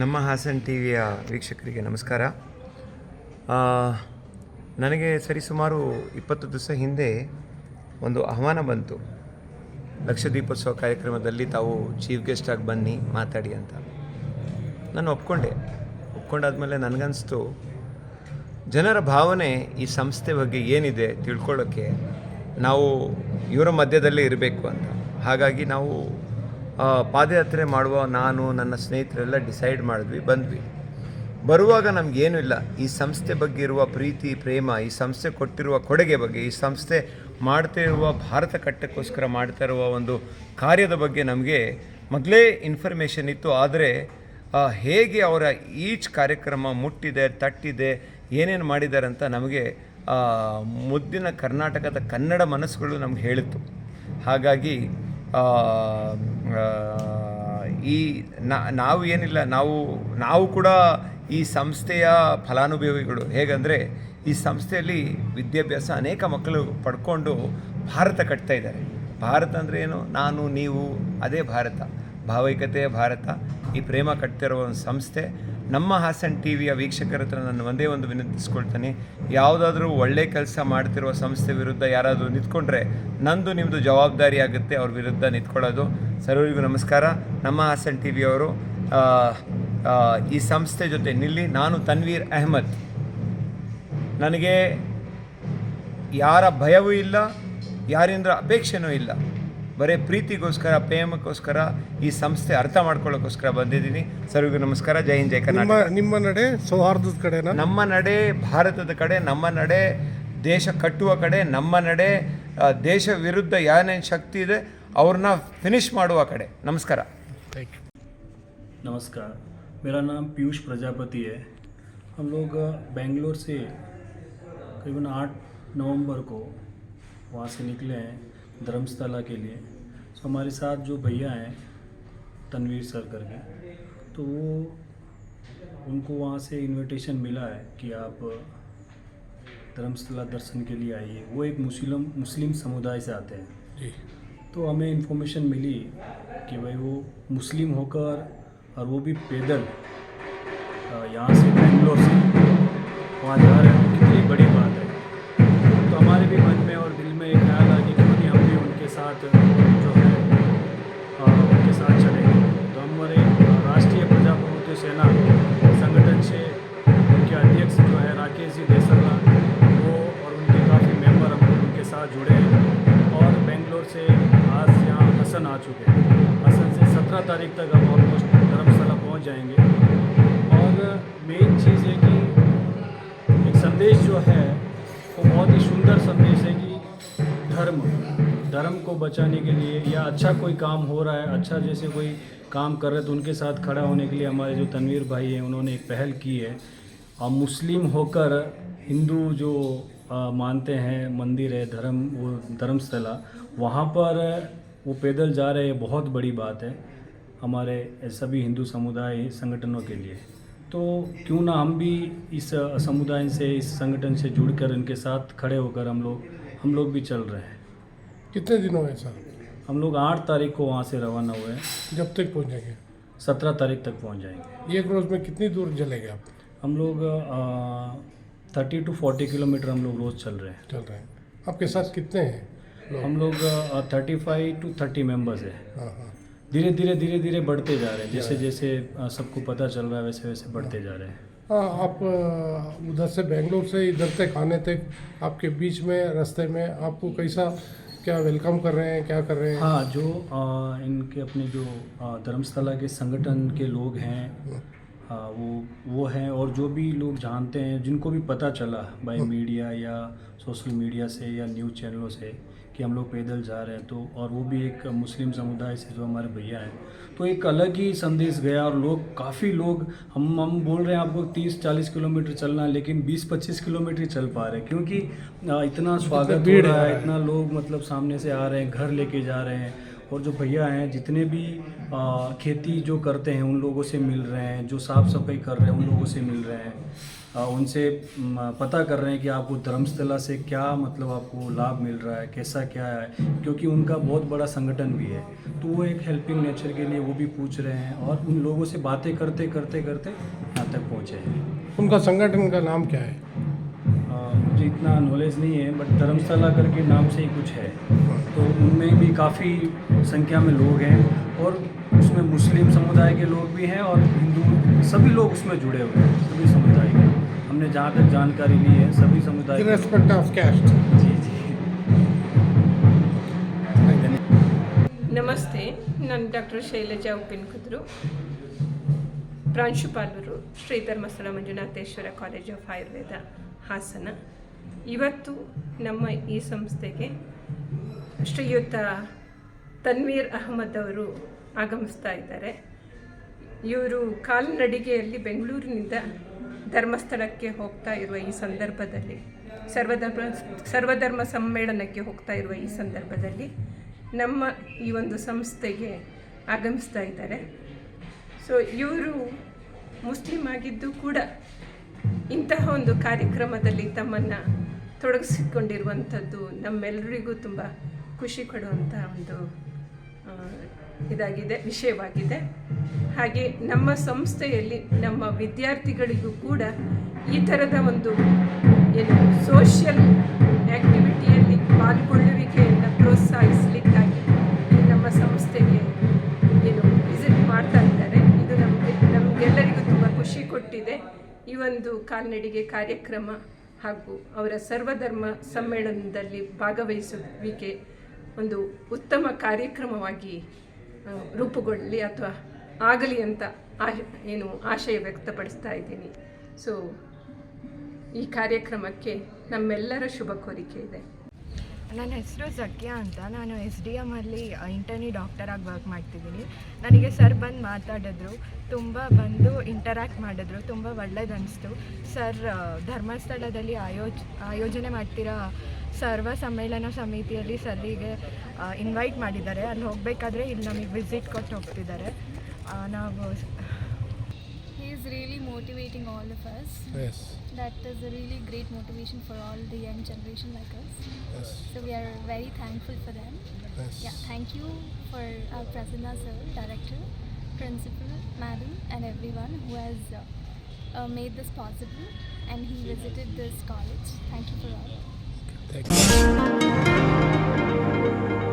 ನಮ್ಮ ಹಾಸನ್ ಟಿ ವಿಯ ವೀಕ್ಷಕರಿಗೆ ನಮಸ್ಕಾರ. ನನಗೆ ಸರಿಸುಮಾರು ಇಪ್ಪತ್ತು ದಿವಸ ಹಿಂದೆ ಒಂದು ಆಹ್ವಾನ ಬಂತು. ಲಕ್ಷದೀಪೋತ್ಸವ ಕಾರ್ಯಕ್ರಮದಲ್ಲಿ ತಾವು ಚೀಫ್ ಆಗಿ ಬನ್ನಿ, ಮಾತಾಡಿ ಅಂತ. ನಾನು ಒಪ್ಕೊಂಡೆ. ಒಪ್ಕೊಂಡಾದಮೇಲೆ ನನಗನ್ನಿಸ್ತು ಜನರ ಭಾವನೆ ಈ ಸಂಸ್ಥೆ ಬಗ್ಗೆ ಏನಿದೆ ತಿಳ್ಕೊಳ್ಳೋಕ್ಕೆ ನಾವು ಇವರ ಮಧ್ಯದಲ್ಲೇ ಇರಬೇಕು ಅಂತ. ಹಾಗಾಗಿ ನಾವು ಪಾದಯಾತ್ರೆ ಮಾಡುವ ನಾನು, ನನ್ನ ಸ್ನೇಹಿತರೆಲ್ಲ ಡಿಸೈಡ್ ಮಾಡಿದ್ವಿ, ಬಂದ್ವಿ. ಬರುವಾಗ ನಮಗೇನೂ ಇಲ್ಲ. ಈ ಸಂಸ್ಥೆ ಬಗ್ಗೆ ಇರುವ ಪ್ರೀತಿ, ಪ್ರೇಮ, ಈ ಸಂಸ್ಥೆ ಕೊಟ್ಟಿರುವ ಕೊಡುಗೆ ಬಗ್ಗೆ, ಈ ಸಂಸ್ಥೆ ಮಾಡ್ತಾ ಇರುವ ಭಾರತ ಕಟ್ಟಕ್ಕೋಸ್ಕರ ಮಾಡ್ತಾ ಇರುವ ಒಂದು ಕಾರ್ಯದ ಬಗ್ಗೆ ನಮಗೆ ಮೊದಲೇ ಇನ್ಫಾರ್ಮೇಷನ್ ಇತ್ತು. ಆದರೆ ಹೇಗೆ ಅವರ ಈಚ್ ಕಾರ್ಯಕ್ರಮ ಮುಟ್ಟಿದೆ, ತಟ್ಟಿದೆ, ಏನೇನು ಮಾಡಿದ್ದಾರೆ ಅಂತ ನಮಗೆ ಮುದ್ದಿನ ಕರ್ನಾಟಕದ ಕನ್ನಡ ಮನಸ್ಸುಗಳು ನಮ್ಗೆ ಹೇಳಿತ್ತು. ಹಾಗಾಗಿ ಈ ನಾವು ಏನಿಲ್ಲ, ನಾವು ನಾವು ಕೂಡ ಈ ಸಂಸ್ಥೆಯ ಫಲಾನುಭವಿಗಳು. ಹೇಗಂದರೆ, ಈ ಸಂಸ್ಥೆಯಲ್ಲಿ ವಿದ್ಯಾಭ್ಯಾಸ ಅನೇಕ ಮಕ್ಕಳು ಪಡ್ಕೊಂಡು ಭಾರತ ಕಟ್ತಾ ಇದ್ದಾರೆ. ಭಾರತ ಅಂದರೆ ಏನು? ನಾನು, ನೀವು, ಅದೇ ಭಾರತ. ಭಾವೈಕ್ಯತೆಯ ಭಾರತ. ಈ ಪ್ರೇಮ ಕಟ್ತಿರೋ ಒಂದು ಸಂಸ್ಥೆ. ನಮ್ಮ ಹಾಸನ್ ಟಿ ವಿಯ ವೀಕ್ಷಕರ ಹತ್ರ ನಾನು ಒಂದೇ ಒಂದು ವಿನಂತಿಸ್ಕೊಳ್ತೇನೆ, ಯಾವುದಾದ್ರೂ ಒಳ್ಳೆ ಕೆಲಸ ಮಾಡ್ತಿರುವ ಸಂಸ್ಥೆ ವಿರುದ್ಧ ಯಾರಾದರೂ ನಿಂತ್ಕೊಂಡ್ರೆ ನಂದು ನಿಮ್ಮದು ಜವಾಬ್ದಾರಿ ಆಗುತ್ತೆ ಅವ್ರ ವಿರುದ್ಧ ನಿಂತ್ಕೊಳ್ಳೋದು. ಸರ್ವರಿಗೂ ನಮಸ್ಕಾರ. ನಮ್ಮ ಹಾಸನ್ ಟಿ ವಿಯವರು ಈ ಸಂಸ್ಥೆ ಜೊತೆ ನಿಲ್ಲಿ ನಾನು ತನ್ವೀರ್ ಅಹಮದ್. ನನಗೆ ಯಾರ ಭಯವೂ ಇಲ್ಲ ಯಾರಿಂದ ಅಪೇಕ್ಷೆನೂ ಇಲ್ಲ. ಬರೀ ಪ್ರೀತಿಗೋಸ್ಕರ ಪ್ರೇಮಕ್ಕೋಸ್ಕರ ಈ ಸಂಸ್ಥೆ ಅರ್ಥ ಮಾಡ್ಕೊಳ್ಳೋಕ್ಕೋಸ್ಕರ ಬಂದಿದ್ದೀನಿ ಸರ್ವಿಗೂ ನಮಸ್ಕಾರ ಜೈ ಹಿಂದ್ ಜೈ ನಿಮ್ಮ ಕರ್ನಾಟಕ ನಿಮ್ಮ ನಡೆ ಸೌಹಾರ್ದದ ಕಡೆನಾ ನಮ್ಮ ನಡೆ ಭಾರತದ ಕಡೆ ನಮ್ಮ ನಡೆ ದೇಶ ಕಟ್ಟುವ ಕಡೆ ನಮ್ಮ ನಡೆ ಆ, ದೇಶ ವಿರುದ್ಧ ಏನೇನು ಶಕ್ತಿ ಇದೆ ಅವ್ರನ್ನ ಫಿನಿಶ್ ಮಾಡುವ ಕಡೆ ನಮಸ್ಕಾರ ಥ್ಯಾಂಕ್ ಯು नमस्कार मेरा नाम पीयूष प्रजापति है हम लोग अ, बेंगलोर से करीबन आठ नवंबर को वहाँ से निकले हैं धर्मस्थला के लिए। सो हमारे साथ जो भैया हैं तनवीर सर करके तो वो उनको वहाँ से इनविटेशन मिला है कि आप धर्मस्थला दर्शन के लिए आइए। वो एक मुस्लिम मुस्लिम समुदाय से आते हैं। जी। तो हमें इन्फॉर्मेशन मिली कि भाई वो मुस्लिम होकर और वो भी पैदल यहाँ से बेंगलोर से वहाँ जा रहे हैं। कितनी बड़ी बात है। तो हमारे भी मन में और दिल में एक ख्याल साथ जो है उनके साथ चलेंगे तो हमारे राष्ट्रीय प्रजाप्रभुत्व सेना संगठन से उनके अध्यक्ष जो है, राकेश जी देसरला वो और उनके काफ़ी मेंबर हम उनके साथ जुड़े हैं और बेंगलोर से आज यहाँ हसन आ चुके हैं। हसन से सत्रह तारीख तक हम ऑलमोस्ट धर्मशाला पहुँच जाएँगे। और मेन चीज़ है कि एक संदेश जो है, वो बहुत ही सुंदर संदेश है धर्म को बचाने के लिए या अच्छा कोई काम हो रहा है अच्छा जैसे कोई काम कर रहे तो उनके साथ खड़ा होने के लिए हमारे जो तनवीर भाई हैं उन्होंने एक पहल की है। और मुस्लिम होकर हिंदू जो आ, मानते हैं मंदिर है धर्म वो धर्मस्थला वहाँ पर वो पैदल जा रहे हैं बहुत बड़ी बात है हमारे सभी हिंदू समुदाय संगठनों के लिए। तो क्यों ना हम भी इस समुदाय से इस संगठन से जुड़कर इनके साथ खड़े होकर हम लोग हम लोग भी चल रहे हैं। कितने दिन हुए सर? हम लोग आठ तारीख को वहाँ से रवाना हुए हैं। जब तक पहुँचेंगे? सत्रह तारीख तक पहुँच जाएँगे। एक रोज में कितनी दूर चलेंगे आप? हम लोग थर्टी टू फोर्टी किलोमीटर हम लोग रोज़ चल रहे हैं। चल रहे हैं। आपके साथ कितने हैं? लोग? हम लोग thirty five two thirty members हैं। हाँ हाँ। धीरे धीरे धीरे धीरे बढ़ते जा रहे हैं। जैसे जैसे सबको पता चल रहा है वैसे वैसे बढ़ते जा रहे हैं। हाँ आप उधर से बेंगलोर से इधर तक आने तक आपके बीच में रास्ते में आपको कैसा क्या वेलकम कर रहे हैं क्या कर रहे हैं? हाँ जो आ, इनके अपने जो धर्मस्थला के संगठन के लोग हैं वो वो हैं और जो भी लोग जानते हैं जिनको भी पता चला बाय मीडिया या सोशल मीडिया से या न्यूज़ चैनलों से कि हम लोग पैदल जा रहे हैं तो और वो भी एक मुस्लिम समुदाय से जो हमारे भैया हैं तो एक अलग ही संदेश गया और लोग काफ़ी लोग हम हम बोल रहे हैं आपको 30-40 किलोमीटर चलना है लेकिन 20-25 किलोमीटर ही चल पा रहे हैं क्योंकि इतना स्वागत हो रहा है। है इतना लोग मतलब सामने से आ रहे हैं घर लेके जा रहे हैं और जो भैया हैं जितने भी आ, खेती जो करते हैं उन लोगों से मिल रहे हैं जो साफ़ सफ़ाई कर रहे हैं उन लोगों से मिल रहे हैं। आ, उनसे पता कर रहे हैं कि आपको धर्मस्थला से क्या मतलब आपको लाभ मिल रहा है कैसा क्या है क्योंकि उनका बहुत बड़ा संगठन भी है। तो वो एक हेल्पिंग नेचर के लिए वो भी पूछ रहे हैं और उन लोगों से बातें करते करते करते यहाँ तक पहुँचे हैं। उनका संगठन का नाम क्या है? मुझे इतना नॉलेज नहीं है बट धर्मशाला करके नाम से ही कुछ है तो उनमें भी काफ़ी संख्या में लोग हैं और उसमें मुस्लिम समुदाय के लोग भी हैं और हिंदू सभी लोग उसमें जुड़े हुए हैं सभी समुदाय के हमने जहाँ तक जानकारी ली है सभी समुदाय के लोग- irrespective of caste. जी जी ನಮಸ್ತೆ ನಾನು ಡಾಕ್ಟರ್ ಶೈಲಜಾ ಉಪ್ಪಿನಕುದ್ರು ಪ್ರಾಂಶುಪಾಲರು ಶ್ರೀ ಧರ್ಮಸ್ಥಳ ಮಂಜುನಾಥೇಶ್ವರ ಕಾಲೇಜ್ ಆಫ್ ಆಯುರ್ವೇದ ಹಾಸನ ಇವತ್ತು ನಮ್ಮ ಈ ಸಂಸ್ಥೆಗೆ ಶ್ರೀಯುತ ತನ್ವೀರ್ ಅಹಮದ್ ಅವರು ಆಗಮಿಸ್ತಾ ಇದ್ದಾರೆ. ಇವರು ಕಾಲ್ನಡಿಗೆಯಲ್ಲಿ ಬೆಂಗಳೂರಿನಿಂದ ಧರ್ಮಸ್ಥಳಕ್ಕೆ ಹೋಗ್ತಾ ಇರುವ ಈ ಸಂದರ್ಭದಲ್ಲಿ, ಸರ್ವಧರ್ಮ ಸರ್ವಧರ್ಮ ಸಮ್ಮೇಳನಕ್ಕೆ ಹೋಗ್ತಾ ಇರುವ ಈ ಸಂದರ್ಭದಲ್ಲಿ ನಮ್ಮ ಈ ಒಂದು ಸಂಸ್ಥೆಗೆ ಆಗಮಿಸ್ತಾ ಇದ್ದಾರೆ. ಸೊ ಇವರು ಮುಸ್ಲಿಂ ಆಗಿದ್ದು ಕೂಡ ಇಂತಹ ಒಂದು ಕಾರ್ಯಕ್ರಮದಲ್ಲಿ ತಮ್ಮನ್ನು ತೊಡಗಿಸಿಕೊಂಡಿರುವಂಥದ್ದು ನಮ್ಮೆಲ್ಲರಿಗೂ ತುಂಬ ಖುಷಿ ಕೊಡುವಂಥ ಒಂದು ಇದಾಗಿದೆ, ವಿಷಯವಾಗಿದೆ. ಹಾಗೆ ನಮ್ಮ ಸಂಸ್ಥೆಯಲ್ಲಿ ನಮ್ಮ ವಿದ್ಯಾರ್ಥಿಗಳಿಗೂ ಕೂಡ ಈ ಥರದ ಒಂದು ಏನು ಸೋಷಿಯಲ್ ಆ್ಯಕ್ಟಿವಿಟಿಯಲ್ಲಿ ಪಾಲ್ಗೊಳ್ಳುವಿಕೆಯನ್ನು ಪ್ರೋತ್ಸಾಹಿಸಲಿಕ್ಕಾಗಿ ನಮ್ಮ ಸಂಸ್ಥೆಗೆ ಏನು ವಿಸಿಟ್ ಮಾಡ್ತಾ ಇದ್ದಾರೆ. ಇದು ನಮಗೆ, ನಮಗೆಲ್ಲರಿಗೂ ತುಂಬ ಖುಷಿ ಕೊಟ್ಟಿದೆ. ಈ ಒಂದು ಕಾಲ್ನಡಿಗೆ ಕಾರ್ಯಕ್ರಮ ಹಾಗೂ ಅವರ ಸರ್ವಧರ್ಮ ಸಮ್ಮೇಳನದಲ್ಲಿ ಭಾಗವಹಿಸುವಿಕೆ ಒಂದು ಉತ್ತಮ ಕಾರ್ಯಕ್ರಮವಾಗಿ ರೂಪುಗೊಳ್ಳಲಿ ಅಥವಾ ಆಗಲಿ ಅಂತ ಆ ಏನು ಆಶಯ ವ್ಯಕ್ತಪಡಿಸ್ತಾ ಇದ್ದೀನಿ. ಸೊ ಈ ಕಾರ್ಯಕ್ರಮಕ್ಕೆ ನಮ್ಮೆಲ್ಲರ ಶುಭ ಕೋರಿಕೆ ಇದೆ. ನನ್ನ ಹೆಸರು ಸಖ್ಯ ಅಂತ. ನಾನು ಎಸ್ ಡಿ ಎಮ್ಮಲ್ಲಿ ಇಂಟರ್ನಿ ಡಾಕ್ಟರಾಗಿ ವರ್ಕ್ ಮಾಡ್ತಿದ್ದೀನಿ. ನನಗೆ ಸರ್ ಬಂದು ಮಾತಾಡಿದ್ರು. ತುಂಬ ಬಂದು ಇಂಟರ್ಯಾಕ್ಟ್ ಮಾಡಿದ್ರು. ತುಂಬ ಒಳ್ಳೇದು ಅನಿಸ್ತು ಸರ್ ಧರ್ಮಸ್ಥಳದಲ್ಲಿ ಆಯೋಜ್, ಆಯೋಜನೆ ಮಾಡ್ತಿರೋ ಸರ್ವ ಸಮ್ಮೇಳನ ಸಮಿತಿಯಲ್ಲಿ ಸರ್ರಿಗೆ ಇನ್ವೈಟ್ ಮಾಡಿದ್ದಾರೆ. ಅಲ್ಲಿ ಹೋಗಬೇಕಾದ್ರೆ ಇಲ್ಲಿ ನಮಗೆ ವಿಸಿಟ್ ಕೊಟ್ಟು ಹೋಗ್ತಿದ್ದಾರೆ. ನಾವು He is really motivating all of us. Yes. That is a really great motivation for all the young generation like us. Yes. So we are very thankful for them. Yes. Yeah, thank you for our Prasanna sir, director, principal, madam, and everyone who has uh, uh, made this possible. And he visited this college. Thank you for all. Thank you.